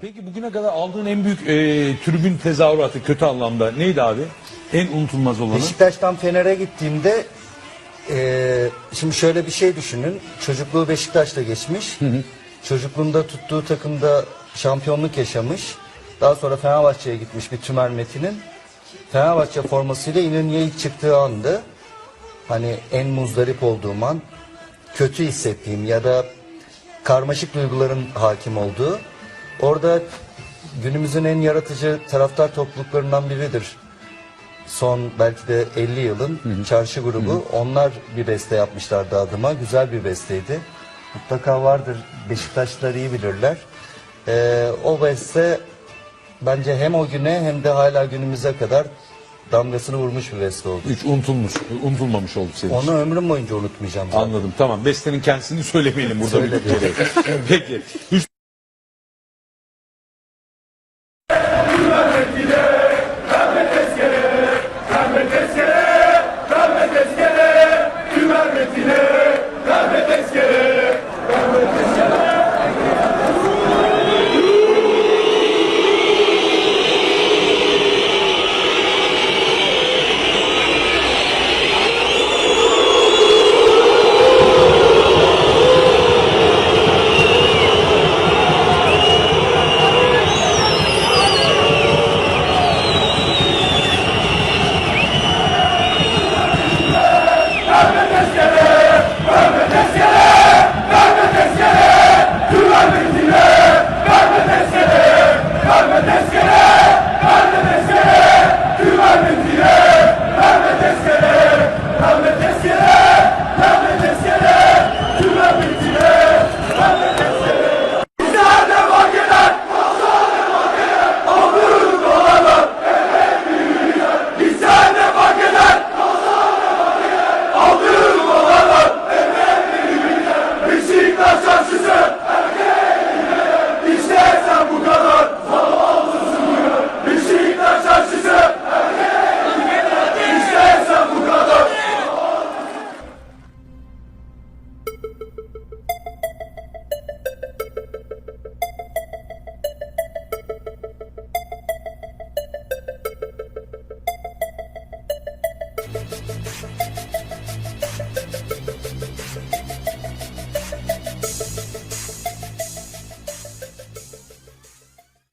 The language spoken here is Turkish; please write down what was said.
Peki bugüne kadar aldığın en büyük e, tribün tezahüratı kötü anlamda neydi abi? En unutulmaz olanı? Beşiktaş'tan Fener'e gittiğimde eee, şimdi şöyle bir şey düşünün. Çocukluğu Beşiktaş'ta geçmiş. Çocukluğunda tuttuğu takımda şampiyonluk yaşamış. Daha sonra Fenerbahçe'ye gitmiş bir Tümer Metin'in. Fenerbahçe formasıyla İnönü'ye ilk çıktığı andı. Hani en muzdarip olduğum an, kötü hissettiğim ya da karmaşık duyguların hakim olduğu. Orada günümüzün en yaratıcı taraftar topluluklarından biridir son belki de 50 yılın çarşı grubu. Onlar bir beste yapmışlardı adıma. Güzel bir besteydi. Mutlaka vardır. Beşiktaşlılar iyi bilirler. Ee, o beste bence hem o güne hem de hala günümüze kadar damgasını vurmuş bir beste oldu. Hiç unutulmuş, unutulmamış oldu senin için. Onu ömrüm boyunca unutmayacağım. zaten. Anladım tamam. Bestenin kendisini söylemeyelim burada bir Söyle. kere. Peki. Üç